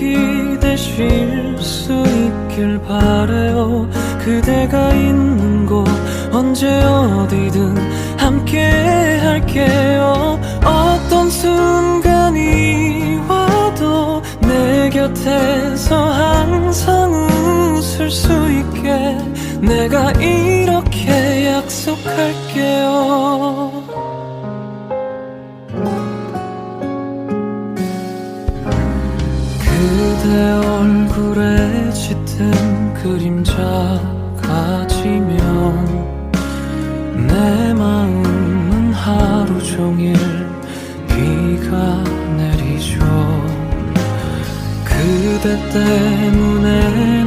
잊을 수 있길 바래요. 그대가 있는 곳 언제 어디든 함께 할게요. 어떤 순간이 와도 내 곁에서 항상 웃을 수 있게 내가 이렇게 약속할게요 그대 얼굴에 짙은 그림자가 지면 내 마음은 하루 종일 비가 내리죠. 그대 때문에